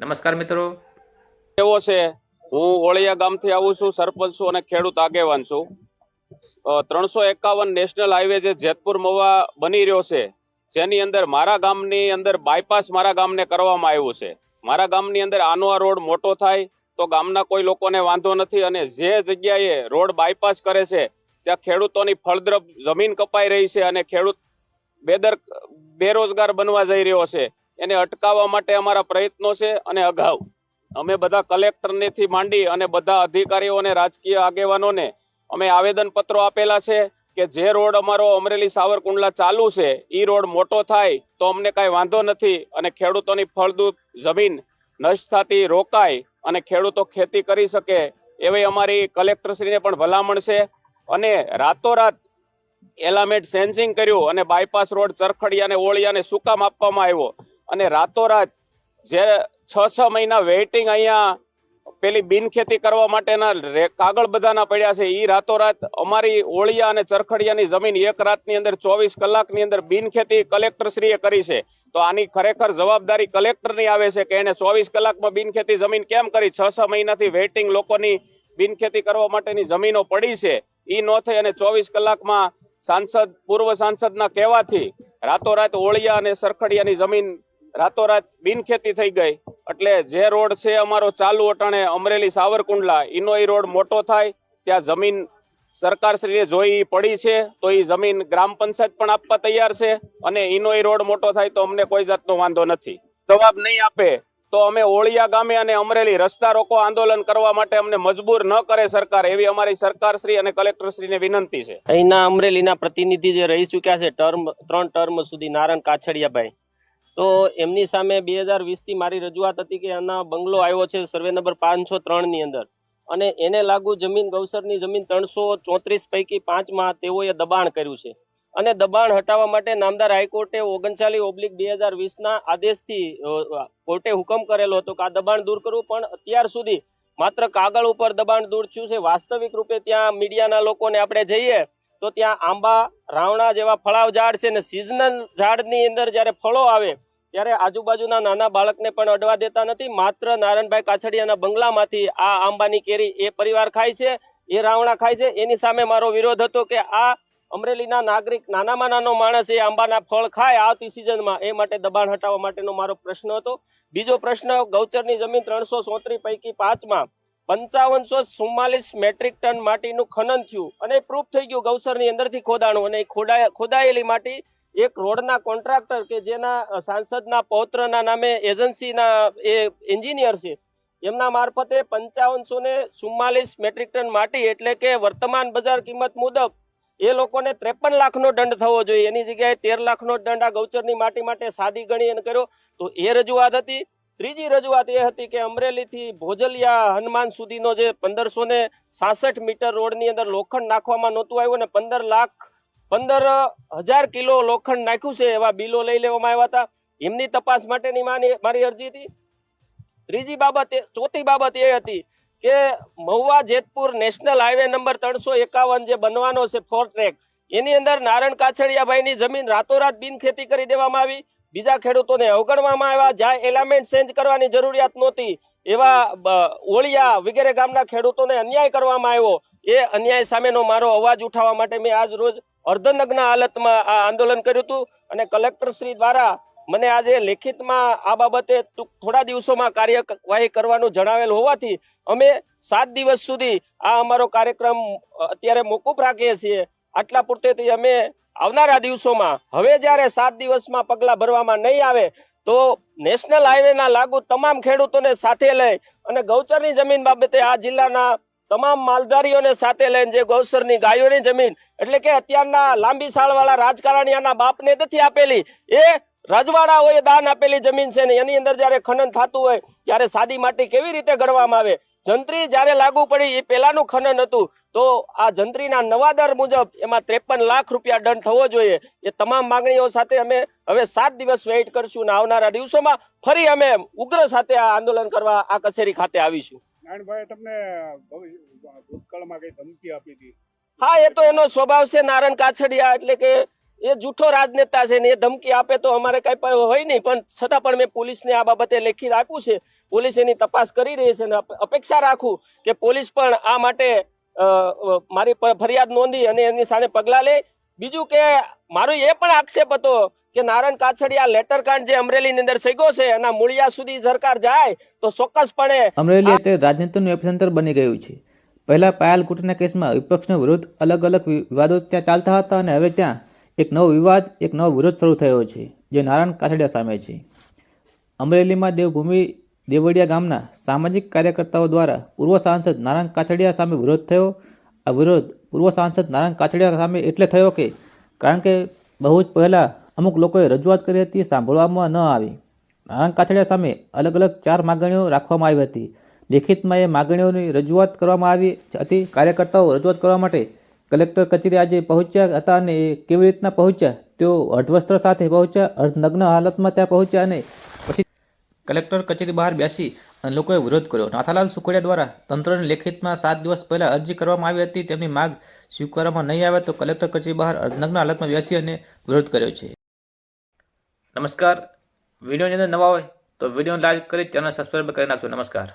નમસ્કાર મિત્રો. કેવો છે? હું ઓળિયા ગામથી આવું છું, સરપંચ છું અને ખેડૂત આગેવાન છું. ત્રણસો એકાવન નેશનલ હાઈવે જે જેતપુર મવા બની રહ્યો છે, જેની અંદર મારા ગામની અંદર બાયપાસ મારા ગામને કરવામાં આવ્યું છે. મારા ગામની અંદર આનો આ રોડ મોટો થાય તો ગામના કોઈ લોકોને વાંધો નથી અને જે જગ્યાએ રોડ બાયપાસ કરે છે, ત્યાં ખેડૂતોની ફળદ્રપ જમીન કપાઈ રહી છે અને ખેડૂત બેદર, બેરોજગાર બનવા જઈ રહ્યો છે. એને અટકાવવા માટે અમારા પ્રયત્નો છે અને અગાઉ. અમે બધા કલેક્ટરનેથી માંડી અને બધા અધિકારીઓ અને રાજકીય આગેવાનોને અમે આવેદનપત્રો આપેલા છે કે જે રોડ અમારો અમરેલી સાવરકુંડલા ચાલુ છે એ રોડ મોટો થાય તો અમને કાંઈ વાંધો નથી અને ખેડૂતોની ફળદ્રુપ જમીન નષ્ટ થતી રોકાય અને ખેડૂતો ખેતી કરી શકે એવી અમારી કલેક્ટરશ્રીને પણ ભલામણ છે. અને રાતોરાત એલામેન્ટ સેન્સિંગ કર્યું અને બાયપાસ રોડ ચરખડિયાને, ઓળિયાને શું કામ આપવામાં આવ્યો. અને રાતોરાત જે છ છ મહિના વેઇટિંગ અહીંયા પેલી બિનખેતી કરવા માટેના કાગળ બધાના પડ્યા છે એ રાતોરાત અમારી ઓળિયા અને ચરખડિયાની જમીન એક રાતની અંદર ચોવીસ કલાકની અંદર બિનખેતી કલેક્ટરશ્રીએ કરી છે. તો આની ખરેખર જવાબદારી કલેક્ટરની આવે છે કે એને ચોવીસ કલાકમાં બિનખેતી જમીન કેમ કરી? છ છ મહિનાથી વેઇટિંગ લોકોની બિનખેતી કરવા માટેની જમીનો પડી છે એ ન થઈ અને ચોવીસ કલાકમાં સાંસદ, પૂર્વ સાંસદના કહેવાથી રાતોરાત ઓળિયા અને સરખડિયાની જમીન રાતોરાત બિનખેતી થઈ ગઈ. એટલે જે રોડ છે અમારો ચાલુ અટાણે અમરેલી સાવરકુંડલા, ઈનો એ રોડ મોટો થાય, ત્યાં જમીન સરકારશ્રીએ જોઈ પડી છે, તો એ જમીન ગ્રામ પંચાયત પણ આપવા તૈયાર છે, અને ઇનો ઈ રોડ મોટો થાય તો અમને કોઈ જાતનો વાંધો નથી. જવાબ નહીં આપે, તો અમે ઓળિયા ગામે અને અમરેલી રસ્તા રોકો આંદોલન કરવા માટે અમને મજબૂર ન કરે સરકાર, એવી અમારી સરકારશ્રી અને કલેક્ટરશ્રીને વિનંતી છે. અહીંના અમરેલીના પ્રતિનિધિ જે રહી ચૂક્યા છે, ટર્મ, ત્રણ ટર્મ સુધી નારાયણ કાછડિયાભાઈ. તો એમની સામે બે હજાર વીસથી મારી રજૂઆત હતી કે આના બંગલો આવ્યો છે સર્વે નંબર પાંચસો ત્રણની અંદર. અને એને લાગુ જમીન, ગૌસરની જમીન ત્રણસો ચોત્રીસ પૈકી પાંચમાં તેઓએ દબાણ કર્યું છે. અને દબાણ હટાવવા માટે નામદાર હાઈકોર્ટે ઓગણચાલીસ ઓબ્લિક બે હજાર વીસના આદેશથી કોર્ટે હુકમ કરેલો હતો કે આ દબાણ દૂર કરવું, પણ અત્યાર સુધી માત્ર કાગળ ઉપર દબાણ દૂર થયું છે. વાસ્તવિક રૂપે ત્યાં મીડિયાના લોકોને આપણે જઈએ તો ત્યાં આંબા, રાવણા જેવા ફળાવ ઝાડ છે ને સિઝનલ ઝાડની અંદર જ્યારે ફળો આવે ત્યારે આજુબાજુના નાના બાળકને પણ અડવા દેતા નથી. માત્ર નારાયણભાઈ કાછડિયાના બંગલામાંથી આ આંબાની કેરી એ પરિવાર ખાય છે, એ રાવણા ખાય છે. એની સામે મારો વિરોધ હતો કે આ અમરેલીના નાગરિક, નાનામાં નાનો માણસ એ આંબાના ફળ ખાય આવતી સિઝનમાં, એ માટે દબાણ હટાવવા માટેનો મારો પ્રશ્ન હતો. બીજો પ્રશ્ન, ગૌચરની જમીન ત્રણસો સોત્રી પૈકી પાંચમાં પંચાવનસો ચુમ્માલીસ મેટ્રિક ટન માટીનું ખનન થયું અને પ્રૂફ થઈ ગયું ગૌસરની અંદરથી ખોદાણું અને ખોદાયેલી માટી એક રોડના કોન્ટ્રાક્ટર કે જેના સાંસદના પૌત્રના નામે એજન્સીના, એ એન્જિનિયર છે, એમના મારફતે પંચાવનસો ને ચુમ્માલીસ મેટ્રિક ટન માટી એટલે કે વર્તમાન બજાર કિંમત મુજબ એ લોકોને ત્રેપન લાખનો દંડ થવો જોઈએ. એની જગ્યાએ તેર લાખનો દંડ આ ગૌચરની માટી માટે સાદી ગણી અને કર્યો. તો એ રજૂઆત હતી. ત્રીજી રજૂઆત એ હતી કે અમરેલીથી ભોજલિયા હનુમાન સુધીનો જે પંદરસો ને સાસઠ મીટર રોડની અંદર લોખંડ નાખવામાં નહોતું આવ્યું અને પંદર લાખ પંદર હજાર કિલો લોખંડ નાખ્યું છે એવા બિલો લઈ લેવામાં આવ્યા હતા. એમની તપાસ માટેની મારી અરજી હતી. ત્રીજી બાબત ચોથી બાબત એ હતી કે Mahuva Jetpur national highway number ત્રણસો એકાવન જે બનવાનો છે ફોર ટ્રેક, એની અંદર નારણ કાછડિયાભાઈની જમીન રાતોરાત બિનખેતી કરી દેવામાં આવી. બીજા ખેડૂતોને અવગણવામાં આવ્યા. જ્યાં એલામેન્ટ ચેન્જ કરવાની જરૂરિયાત નહોતી. એવા ઓળિયા વગેરે ગામના ખેડૂતોને અન્યાય કરવામાં આવ્યો. એ અન્યાય સામેનો મારો અવાજ ઉઠાવવા માટે મેં આજ રોજ અર્ધનગ્ન હાલતમાં આ આંદોલન કર્યું હતું અને કલેક્ટર શ્રી દ્વારા મને આજે લેખિતમાં આ બાબતે થોડા દિવસોમાં કાર્યવાહી કરવાનું જણાવેલ હોવાથી અમે સાત દિવસ સુધી આ અમારો કાર્યક્રમ અત્યારે મોકૂફ રાખીએ છીએ. આટલા પૂરતેથી અમે આવનારા દિવસોમાં, હવે જ્યારે સાત દિવસમાં પગલાં ભરવામાં નહીં આવે, તો નેશનલ હાઈવેના લાગુ તમામ ખેડૂતોને સાથે લઈ અને ગૌચરની જમીન બાબતે આ જિલ્લાના તમામ માલધારીઓને સાથે લઈને જે ગૌસરની ગાયોની જમીન, એટલે કે અત્યારના લાંબી સાળવાળા રાજકારણીયાના બાપને નથી આપેલી, એ રજવાડાઓએ દાન આપેલી જમીન છે ને એની અંદર જ્યારે ખનન થતું હોય, ત્યારે સાદી માટી કેવી રીતે ગણવામાં આવે? જંત્રી જ્યારે લાગુ પડી, એ પહેલાનું ખનન હતું, તો આ જંત્રીના નવા દર મુજબ એમાં ત્રેપન લાખ રૂપિયા દંડ થવો જોઈએ. એ તમામ માંગણીઓ સાથે અમે હવે સાત દિવસ વેઇટ કરશું અને આવનારા દિવસોમાં ફરી અમે ઉગ્ર સાથે આ આંદોલન કરવા આ કચેરી ખાતે આવીશું. નારાયણભાઈ તમને ભૂતકાળમાં કઈ ધમકી આપી હતી? હા, એ તો એનો સ્વભાવ છે નારાયણ કાછડિયા, એટલે કે એ જૂઠો રાજનેતા છે ને એ ધમકી આપે તો અમારે કઈ પણ હોય નહીં. પણ છતાં પણ મેં પોલીસને આ બાબતે લેખિત આપ્યું છે. પોલીસ એની તપાસ કરી રહી છે અને અપેક્ષા રાખું કે પોલીસ પણ આ માટે મારી ફરિયાદ નોંધી અને એની સામે પગલાં લે. બીજું કે મારો એ પણ આક્ષેપ હતો કે નારાયણ કાછડિયા લેટર કાર્ડ જે અમરેલીની અંદર સગ્યો છે એના મૂળિયા સુધી સરકાર જાય તો ચોક્કસપણે અમરેલી અત્યારે રાજનીતિનું એપિસેન્ટર બની ગયું છે. પહેલા પાયલ કુટના કેસમાં વિપક્ષનો વિરોધ અલગ અલગ વિવાદો ત્યાં ચાલતા હતા અને હવે ત્યાં એક નવો વિવાદ એક નવો વિરોધ શરૂ થયો છે જે નારાયણ કાછડિયા સામે છે. અમરેલીમાં દેવભૂમિ દેવળિયા ગામના સામાજિક કાર્યકર્તાઓ દ્વારા પૂર્વ સાંસદ નારાયણ કાછડિયા સામે વિરોધ થયો. આ વિરોધ પૂર્વ સાંસદ નારાયણ કાછડિયા સામે એટલે થયો કે કારણ કે બહુ જ પહેલાં અમુક લોકોએ રજૂઆત કરી હતી, સાંભળવામાં ન આવી. નારાયણ કાછડિયા સામે અલગ અલગ ચાર માગણીઓ રાખવામાં આવી હતી. લેખિતમાં એ માગણીઓની રજૂઆત કરવામાં આવી હતી. કાર્યકર્તાઓ રજૂઆત કરવા માટે કલેક્ટર કચેરી આજે પહોંચ્યા હતા અને એ કેવી રીતના પહોંચ્યા? તેઓ અર્ધવસ્ત્ર સાથે પહોંચ્યા, અર્ધનગ્ન હાલતમાં ત્યાં પહોંચ્યા અને પછી કલેક્ટર કચેરી બહાર બેસી અને લોકોએ વિરોધ કર્યો. નાથાલાલ સુખડિયા દ્વારા તંત્રને લેખિતમાં સાત દિવસ પહેલાં અરજી કરવામાં આવી હતી. તેમની માગ સ્વીકારવામાં નહીં આવે તો કલેક્ટર કચેરી બહાર અર્ધનગ્ન હાલતમાં બેસી અને વિરોધ કર્યો છે. નમસ્કાર. વિડીયોની અંદર નવા હોય તો વિડીયોને લાઈક કરી ચેનલ સબસ્ક્રાઈબ કરી નાખજો. નમસ્કાર.